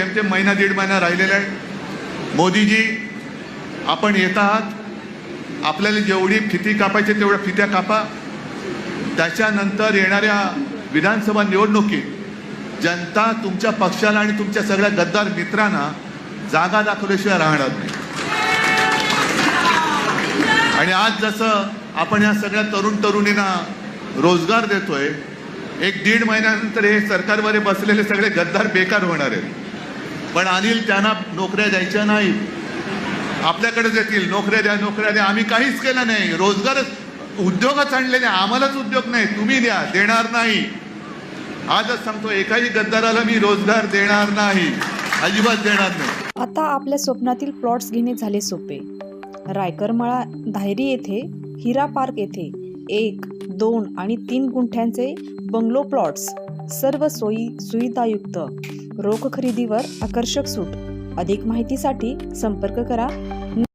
जेमतेम महिना दीड महिना राहिलेला आहे मोदीजी आपण येत आहात. आपल्याला जेवढी फिती कापायची तेवढ्या फित्या कापा. त्याच्यानंतर येणाऱ्या विधानसभा निवडणुकीत जनता तुमच्या पक्षाला आणि तुमच्या सगळ्या गद्दार मित्रांना जागा दाखवल्याशिवाय राहणार नाही. आणि आज जसं आपण या सगळ्या तरुण तरुणींना रोजगार देतोय एक दीड महिन्यानंतर हे सरकारमध्ये बसलेले सगळे गद्दार बेकार होणार आहेत. पण अनिल त्यांना नोकऱ्या द्यायच्या नाही आपल्याकडेच येतील. नोकऱ्या द्या नोकऱ्या द्या. आम्ही काहीच केलं नाही. रोजगारच उद्योगच आणलेले आम्हालाच उद्योग नाही. तुम्ही द्या. देणार नाही. आजच सांगतो एकाही गद्दाराला मी रोजगार देणार नाही. अजिबात देणार नाही. आता आपल्या स्वप्नातील प्लॉट्स घेणे झाले सोपे. रायकरमाळा धायरी येथे हिरा पार्क येथे एक दोन आणि तीन गुंठ्यांचे बंगलो प्लॉट्स सर्व सोयी सुविधायुक्त. रोख खरेदीवर आकर्षक सूट. अधिक माहितीसाठी संपर्क करा.